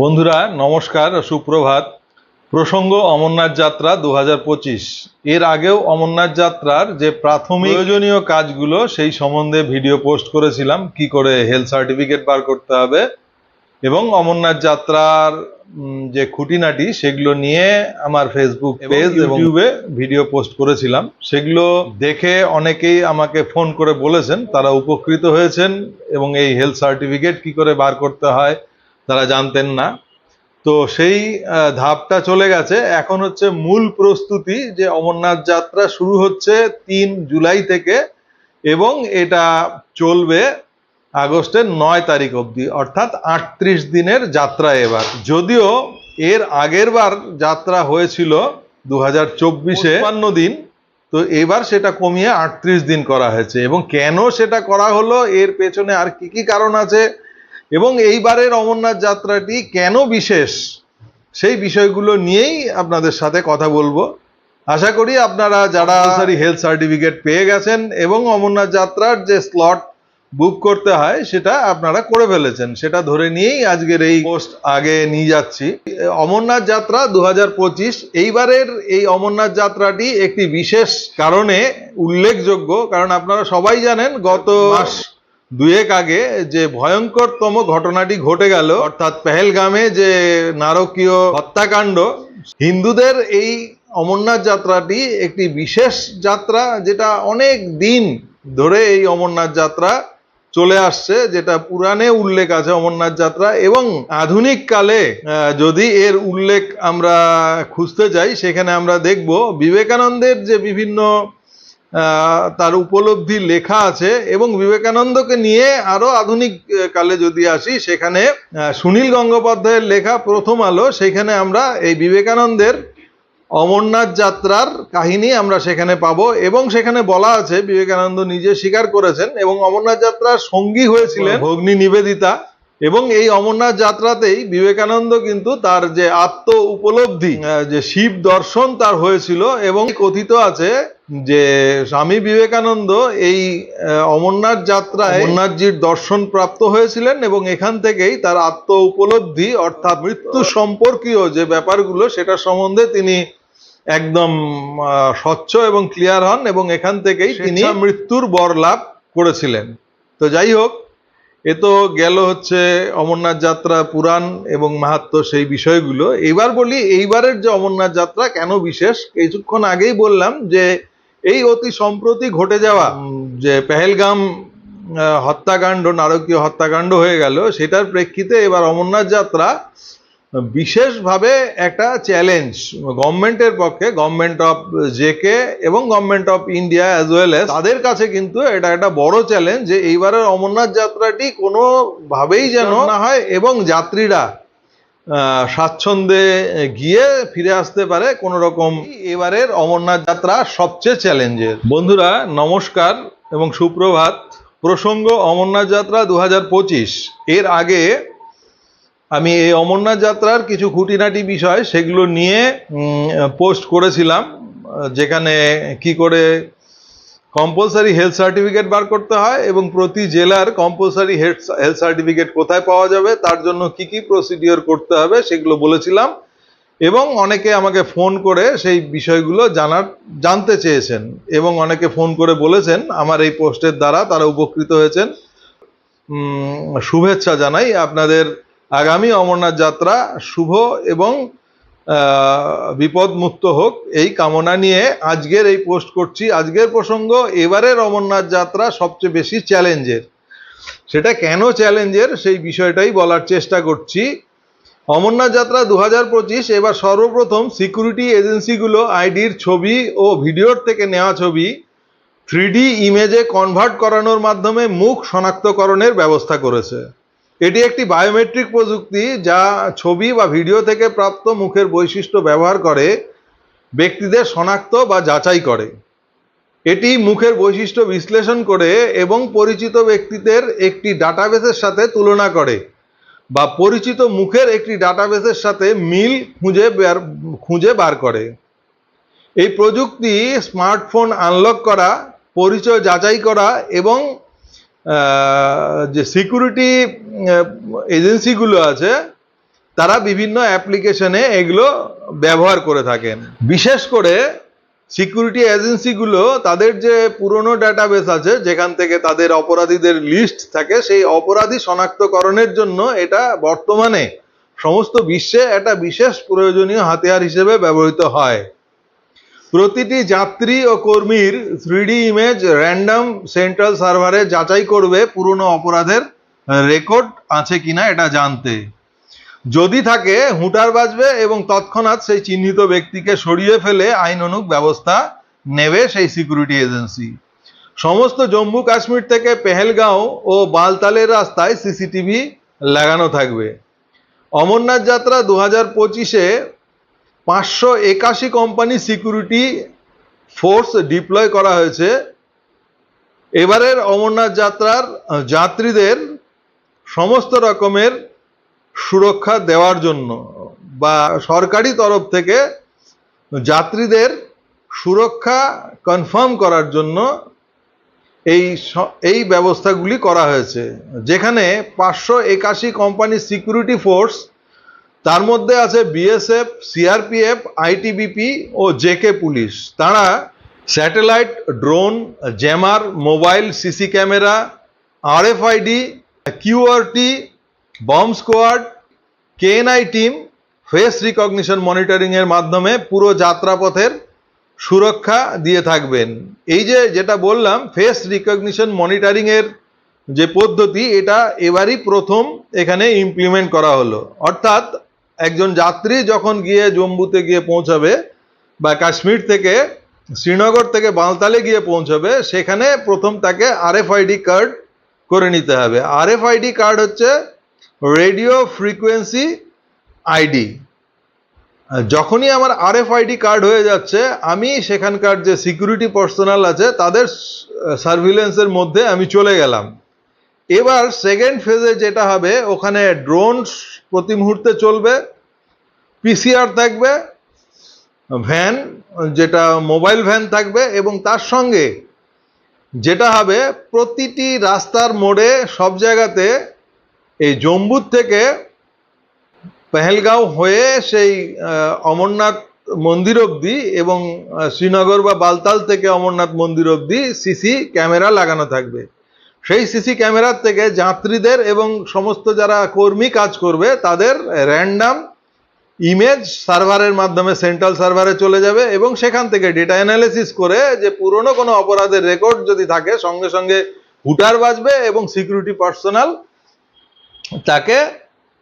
বন্ধুরা নমস্কার সুপ্রভাত। প্রসঙ্গ অমরনাথ যাত্রা দু হাজার পঁচিশ। এর আগেও অমরনাথ যাত্রার যে প্রাথমিক প্রয়োজনীয় কাজগুলো সেই সম্বন্ধে ভিডিও পোস্ট করেছিলাম কি করে হেলথ সার্টিফিকেট বার করতে হবে এবং অমরনাথ যাত্রার যে খুঁটিনাটি সেগুলো নিয়ে আমার ফেসবুক পেজ এবং ইউটিউবে ভিডিও পোস্ট করেছিলাম। সেগুলো দেখে অনেকেই আমাকে ফোন করে বলেছেন তারা উপকৃত হয়েছেন এবং এই হেলথ সার্টিফিকেট কি করে বার করতে হয় তারা জানতেন না। তো সেই ধাপটা চলে গেছে। এখন হচ্ছে মূল প্রস্তুতি যে অমরনাথ যাত্রা শুরু হচ্ছে তিন জুলাই থেকে এবং এটা চলবে আগস্টের নয় তারিখ অবধি অর্থাৎ আটত্রিশ দিনের যাত্রা এবার। যদিও এর আগের বার যাত্রা হয়েছিল দু হাজার চব্বিশে দিন। তো এবার সেটা কমিয়ে আটত্রিশ দিন করা হয়েছে। এবং কেন সেটা করা হলো এর পেছনে আর কি কি কারণ আছে এবং এইবারের অমরনাথ যাত্রাটি কেন বিশেষ, সেই বিষয়গুলো নিয়েই আপনাদের সাথে কথা বলব। আশা করি আপনারা যারা হেলথ সার্টিফিকেট পেয়ে গেছেন এবং অমরনাথ যাত্রার যে স্লট বুক করতে হয়, সেটা আপনারা করে ফেলেছেন। সেটা ধরে নিয়েই আজকের এই পোস্ট আগে নিয়ে যাচ্ছি। অমরনাথ যাত্রা দু হাজার পঁচিশ, এইবারের এই অমরনাথ যাত্রাটি একটি বিশেষ কারণে উল্লেখযোগ্য, কারণ আপনারা সবাই জানেন গত মাস দুয়েক আগে যে ভয়ঙ্করতম ঘটনাটি ঘটে গেল, অর্থাৎ পেহেলগামে যে নারকীয় হত্যাকাণ্ড, হিন্দুদের এই অমরনাথ যাত্রাটি একটি বিশেষ যাত্রা যেটা অনেক দিন ধরে এই অমরনাথ যাত্রা চলে আসছে, যেটা পুরাণে উল্লেখ আছে অমরনাথ যাত্রা এবং আধুনিক কালে যদি এর উল্লেখ আমরা খুঁজতে যাই, সেখানে আমরা দেখব বিবেকানন্দের যে বিভিন্ন তার উপলব্ধি লেখা আছে এবং বিবেকানন্দকে নিয়ে আরও আধুনিক কালে যদি আসি, সেখানে সুনীল গঙ্গোপাধ্যায়ের লেখা প্রথম আলো, সেখানে আমরা এই বিবেকানন্দের অমরনাথ যাত্রার কাহিনী আমরা সেখানে পাবো এবং সেখানে বলা আছে, বিবেকানন্দ নিজে স্বীকার করেছেন এবং অমরনাথ যাত্রার সঙ্গী হয়েছিলেন ভগ্নী নিবেদিতা। এবং এই অমরনাথ যাত্রাতেই বিবেকানন্দ কিন্তু তার যে আত্ম উপলব্ধি যে শিব দর্শন তার হয়েছিল এবং কথিত আছে যে স্বামী বিবেকানন্দ এই অমরনাথ যাত্রায় অমরনাথজির দর্শন প্রাপ্ত হয়েছিলেন এবং এখান থেকেই তার আত্ম উপলব্ধি অর্থাৎ মৃত্যু সম্পর্কীয় যে ব্যাপারগুলো সেটা সম্বন্ধে তিনি একদম স্বচ্ছ এবং ক্লিয়ার হন এবং এখান থেকেই তিনি মৃত্যুর বর লাভ করেছিলেন। তো যাই হোক এ তো গেল হচ্ছে অমরনাথ যাত্রা পুরাণ এবং মাহাত্ম সেই বিষয়গুলো। এইবার বলি, এইবারের যে অমরনাথ যাত্রা কেন বিশেষ? কিছুক্ষণ আগেই বললাম যে এই অতি সম্প্রতি ঘটে যাওয়া যে পেহেলগাম হত্যাকাণ্ড, নারকীয় হত্যাকাণ্ড হয়ে গেল, সেটার প্রেক্ষিতে এবার অমরনাথ যাত্রা বিশেষভাবে একটা চ্যালেঞ্জ গভর্নমেন্টের পক্ষে গভর্নমেন্ট অফ জেকে এবং government of India as well as তাদের কাছে কিন্তু এটা একটা বড় চ্যালেঞ্জ যে এইবারের অমরনাথ যাত্রাটি কোনোভাবেই যেন না হয় এবং যাত্রীরা স্বাচ্ছন্দ্যে গিয়ে ফিরে আসতে পারে কোনো রকম এবারের অমরনাথ যাত্রা সবচেয়ে চ্যালেঞ্জের বন্ধুরা নমস্কার এবং সুপ্রভাত। প্রসঙ্গ অমরনাথ যাত্রা দু হাজার পঁচিশ। এর আগে আমি এই অমরনাথ যাত্রার কিছু খুঁটিনাটি বিষয় সেগুলো নিয়ে পোস্ট করেছিলাম, যেখানে কি করে কম্পালসারি হেলথ সার্টিফিকেট বার করতে হয় এবং প্রতি জেলার কম্পালসারি হেলথ সার্টিফিকেট কোথায় পাওয়া যাবে, তার জন্য কি কি প্রসিডিওর করতে হবে সেগুলো বলেছিলাম এবং অনেকে আমাকে ফোন করে সেই বিষয়গুলো জানার, জানতে চেয়েছেন এবং অনেকে ফোন করে বলেছেন, আমার এই পোস্টের দ্বারা তারা উপকৃত হয়েছেন। শুভেচ্ছা জানাই আপনাদের আগামী অমরনাথ যাত্রা শুভ এবং বিপদ মুক্ত হোক। এই কামনা নিয়ে আজকের এই পোস্ট করছি। আজকের প্রসঙ্গ, এবারের অমরনাথ যাত্রা সবচেয়ে বেশি চ্যালেঞ্জের। সেটা কেন চ্যালেঞ্জের সেই বিষয়টাই বলার চেষ্টা করছি। অমরনাথ যাত্রা দু হাজার পঁচিশ, এবার সর্বপ্রথম সিকিউরিটি এজেন্সিগুলো আইডির ছবি ও ভিডিওর থেকে নেওয়া ছবি থ্রি ইমেজে কনভার্ট করানোর মাধ্যমে মুখ শনাক্তকরণের ব্যবস্থা করেছে। এটি একটি বায়োমেট্রিক প্রযুক্তি যা ছবি বা ভিডিও থেকে প্রাপ্ত মুখের বৈশিষ্ট্য ব্যবহার করে ব্যক্তিদের শনাক্ত বা যাচাই করে। এটি মুখের বৈশিষ্ট্য বিশ্লেষণ করে এবং পরিচিত ব্যক্তিদের একটি ডাটাবেসের সাথে তুলনা করে বা পরিচিত মুখের একটি ডাটাবেসের সাথে মিল খুঁজে খুঁজে বার করে। এই প্রযুক্তি স্মার্টফোন আনলক করা, পরিচয় যাচাই করা এবং যে সিকিউরিটি এজেন্সিগুলো আছে, তারা বিভিন্ন অ্যাপ্লিকেশনে এগুলো ব্যবহার করে থাকেন। বিশেষ করে সিকিউরিটি এজেন্সিগুলো তাদের যে পুরনো ডাটাবেস আছে, যেখান থেকে তাদের অপরাধীদের লিস্ট থাকে, সেই অপরাধী শনাক্তকরণের জন্য এটা বর্তমানে সমস্ত বিশ্বে একটা বিশেষ প্রয়োজনীয় হাতিয়ার হিসেবে ব্যবহৃত হয়। প্রতিটি যাত্রী ও কর্মীর থ্রিডি ইমেজ র্যান্ডাম সেন্ট্রাল সার্ভারে যাচাই করবে পুরনো অপরাধের রেকর্ড আছে কিনা এটা জানতে। যদি থাকে, হুটার বাজবে এবং তৎক্ষণাৎ সেই চিহ্নিত ব্যক্তিকে সরিয়ে ফেলে আইনানুগ ব্যবস্থা নেবে সেই সিকিউরিটি এজেন্সি সমস্ত জম্মু কাশ্মীর থেকে পেহেলগাঁও ও বালতালের রাস্তায় সিসিটিভি লাগানো থাকবে। অমরনাথ যাত্রা দু হাজার পঁচিশে পাঁচশো একাশি কোম্পানি সিকিউরিটি ফোর্স ডিপ্লয় করা হয়েছে। এবারের অমরনাথ যাত্রার যাত্রীদের সমস্ত রকমের সুরক্ষা দেওয়ার জন্য বা সরকারি তরফ থেকে যাত্রীদের সুরক্ষা কনফার্ম করার জন্য এই এই ব্যবস্থাগুলি করা হয়েছে। যেখানে পাঁচশো একাশি কোম্পানি সিকিউরিটি ফোর্স, তার মধ্যে আছে বিএসএফ, সিআরপিএফ, আইটিবিপি ও জেকে পুলিশ। তারা satellite, drone, jammer, mobile, CC camera, RFID QRT bomb squad K9 team face recognition monitoring এর মাধ্যমে পুরো যাত্রাপথের সুরক্ষা দিয়ে থাকবেন। এই যে যেটা বললাম ফেস রিকগনিশন মনিটরিং এর যে পদ্ধতি, এটা এবারই প্রথম এখানে ইমপ্লিমেন্ট করা হলো। অর্থাৎ একজন যাত্রী যখন গিয়ে জম্মুতে গিয়ে পৌঁছাবে বা কাশ্মীর থেকে শ্রীনগর থেকে বালতালে গিয়ে পৌঁছাবে, সেখানে প্রথম তাকে আরএফআইডি কার্ড করে নিতে হবে। আর এফ আইডি কার্ড হচ্ছে রেডিও ফ্রিকোয়েন্সি আইডি যখনই আমার আর এফ আইডি কার্ড হয়ে যাচ্ছে, আমি সেখানকার যে সিকিউরিটি পার্সোনাল আছে, তাদের সার্ভিলেন্সের মধ্যে আমি চলে গেলাম। এবার সেকেন্ড ফেজে যেটা হবে, ওখানে ড্রোন প্রতি মুহূর্তে চলবে পিসিআর থাকবে ভ্যান যেটা মোবাইল ভ্যান থাকবে, এবং তার সঙ্গে যেটা হবে প্রতিটি রাস্তার মোড়ে সব জায়গাতে এই জম্বুর থেকে পেহেলগাঁও হয়ে সেই অমরনাথ মন্দির অবধি এবং শ্রীনগর বা বালতাল থেকে অমরনাথ মন্দির অবধি সিসি ক্যামেরা লাগানো থাকবে। সেই সিসি ক্যামেরার থেকে যাত্রীদের এবং সমস্ত যারা কর্মী কাজ করবে তাদের র্যান্ডাম ইমেজ সার্ভারের মাধ্যমে সেন্ট্রাল সার্ভারে চলে যাবে এবং সেখান থেকে ডেটা অ্যানালিসিস করে যে পুরনো কোনো অপরাধের রেকর্ড যদি থাকে, সঙ্গে সঙ্গে হুটার বাজবে এবং সিকিউরিটি পার্সোনাল তাকে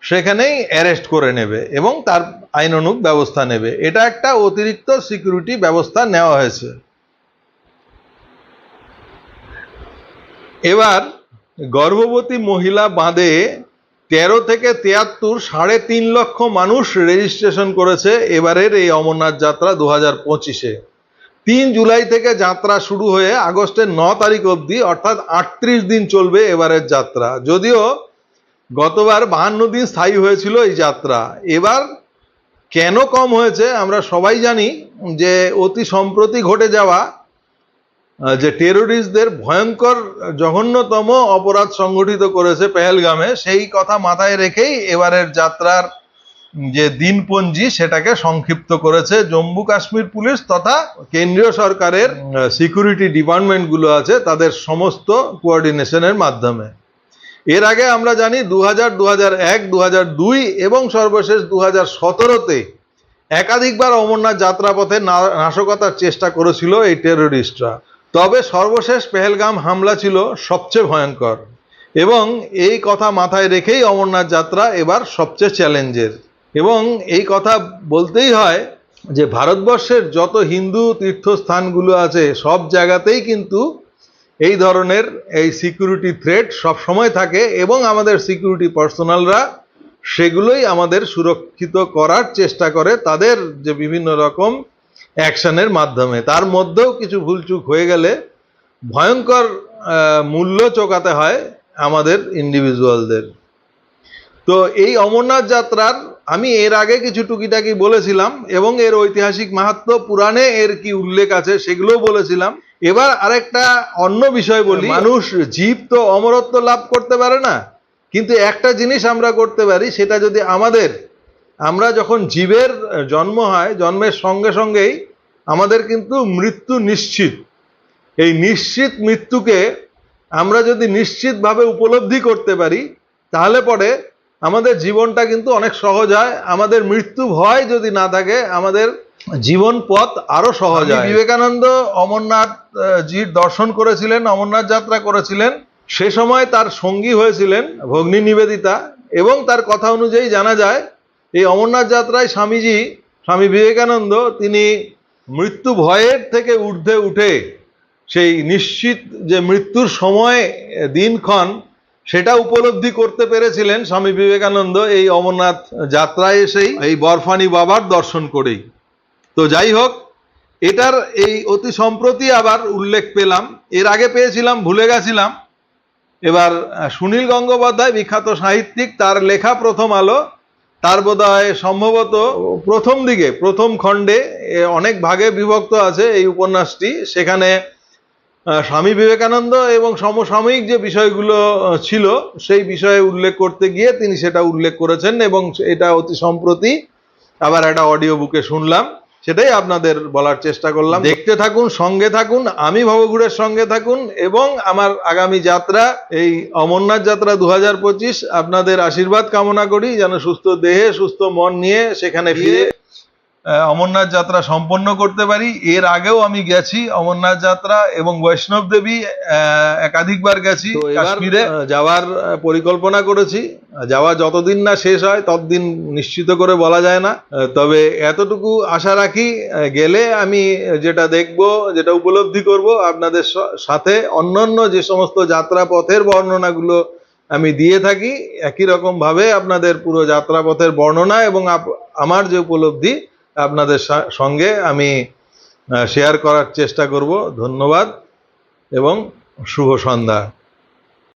সেখানেই অ্যারেস্ট করে নেবে এবং তার আইন আইনানুগ ব্যবস্থা নেবে। এটা একটা অতিরিক্ত সিকিউরিটি ব্যবস্থা নেওয়া হয়েছে। এবার গর্ভবতী মহিলা বাদে তেরো থেকে তিয়াত্তর সাড়ে তিন লক্ষ মানুষ রেজিস্ট্রেশন করেছে এবারের এই অমরনাথ যাত্রা দু হাজার পঁচিশে। তিন জুলাই থেকে যাত্রা শুরু হয়ে আগস্টের ন তারিখ অবধি, অর্থাৎ আটত্রিশ দিন চলবে এবারের যাত্রা। যদিও গতবার বাহান্ন দিন স্থায়ী হয়েছিল এই যাত্রা। এবার কেন কম হয়েছে আমরা সবাই জানি যে অতি সম্প্রতি ঘটে যাওয়া যে টেরোরিস্টদের ভয়ঙ্কর জঘন্যতম অপরাধ সংগঠিত করেছে পেহেলগামে, সেই কথা মাথায় রেখেই এবারের যাত্রার যে দিনপঞ্জি সেটাকে সংক্ষিপ্ত করেছে। জম্মু কাশ্মীর পুলিশ তথা কেন্দ্রীয় সরকারের সিকিউরিটি ডিপার্টমেন্টগুলো আছে তাদের সমস্ত কোঅর্ডিনেশনের মাধ্যমে। এর আগে আমরা জানি দু হাজার দু হাজার এক দু হাজার দুই এবং সর্বশেষ দু হাজার সতেরোতে একাধিকবার অমরনাথ যাত্রাপথে নাশকতার চেষ্টা করেছিল এই টেরোরিস্টরা তবে সর্বশেষ পেহেলগাম হামলা ছিল সবচেয়ে ভয়ঙ্কর এবং এই কথা মাথায় রেখেই অমরনাথ যাত্রা এবার সবচেয়ে চ্যালেঞ্জের। এবং এই কথা বলতেই হয় যে ভারতবর্ষের যত হিন্দু তীর্থস্থানগুলো আছে, সব জায়গাতেই কিন্তু এই ধরনের এই সিকিউরিটি থ্রেট সব সময় থাকে এবং আমাদের সিকিউরিটি পার্সোনালরা সেগুলোই আমাদের সুরক্ষিত করার চেষ্টা করে। তাদের যে বিভিন্ন রকম অ্যাকশনের মাধ্যমে। তার মধ্যেও কিছু ভুলচুক হয়ে গেলে ভয়ঙ্কর মূল্য চোকাতে হয় আমাদের ইন্ডিভিজুয়ালদের তো এই অমরনাথ যাত্রার আমি এর আগে কিছু টুকিটাকি বলেছিলাম এবং এর ঐতিহাসিক মাহাত্ম্য পুরাণে এর কি উল্লেখ আছে সেগুলোও বলেছিলাম। এবার আরেকটা অন্য বিষয় বলি। মানুষ জীব তো অমরত্ব লাভ করতে পারে না, কিন্তু একটা জিনিস আমরা করতে পারি, সেটা যদি আমাদের আমরা যখন জীবের জন্ম হয় জন্মের সঙ্গে সঙ্গেই আমাদের কিন্তু মৃত্যু নিশ্চিত। এই নিশ্চিত মৃত্যুকে আমরা যদি নিশ্চিতভাবে উপলব্ধি করতে পারি তাহলে পরে আমাদের জীবনটা কিন্তু অনেক সহজ হয়। আমাদের মৃত্যু ভয় যদি না থাকে আমাদের জীবন পথ আরও সহজ হয়। বিবেকানন্দ অমরনাথ জির দর্শন করেছিলেন অমরনাথ যাত্রা করেছিলেন। সে সময় তার সঙ্গী হয়েছিলেন ভগ্নী নিবেদিতা এবং তার কথা অনুযায়ী জানা যায় এই অমরনাথ যাত্রায় স্বামীজি, স্বামী বিবেকানন্দ, তিনি মৃত্যু ভয়ের থেকে ঊর্ধ্বে উঠে সেই নিশ্চিত যে মৃত্যুর সময় দিনক্ষণ সেটা উপলব্ধি করতে পেরেছিলেন স্বামী বিবেকানন্দ এই অমরনাথ যাত্রায় এসেই, এই বরফানি বাবার দর্শন করেই। তো যাই হোক, এটার এই অতি সম্প্রতি আবার উল্লেখ পেলাম। এর আগে পেয়েছিলাম, ভুলে গেছিলাম। এবার সুনীল গঙ্গোপাধ্যায় বিখ্যাত সাহিত্যিক, তার লেখা প্রথম আলো তার বোধহয় সম্ভবত প্রথম দিকে প্রথম খণ্ডে অনেক ভাগে বিভক্ত আছে এই উপন্যাসটি। সেখানে স্বামী বিবেকানন্দ এবং সমসাময়িক যে বিষয়গুলো ছিল সেই বিষয়ে উল্লেখ করতে গিয়ে তিনি সেটা উল্লেখ করেছেন এবং এটা অতি সম্প্রতি আবার একটা অডিও বুকে শুনলাম। সেটাই আপনাদের বলার চেষ্টা করলাম। দেখতে থাকুন সঙ্গে থাকুন আমি ভবঘুরের সঙ্গে থাকুন এবং আমার আগামী যাত্রা এই অমরনাথ যাত্রা দু হাজার পঁচিশ আপনাদের আশীর্বাদ কামনা করি যেন সুস্থ দেহে সুস্থ মন নিয়ে সেখানে ফিরে অমরনাথ যাত্রা সম্পন্ন করতে পারি। এর আগেও আমি গেছি অমরনাথ যাত্রা এবং বৈষ্ণব দেবী একাধিকবার গেছি কাশ্মীরে। যাওয়ার পরিকল্পনা করেছি। যাওয়া যতদিন না শেষ হয় ততদিন নিশ্চিত করে বলা যায় না। তবে এতটুকু আশা রাখি গেলে আমি যেটা দেখব যেটা উপলব্ধি করব আপনাদের সাথে অন্যান্য যে সমস্ত যাত্রা পথের বর্ণনাগুলো আমি দিয়ে থাকি একই রকম ভাবে আপনাদের পুরো যাত্রাপথের বর্ণনা এবং আমার যে উপলব্ধি আপনাদের সঙ্গে আমি শেয়ার করার চেষ্টা করব। ধন্যবাদ এবং শুভ সন্ধ্যা।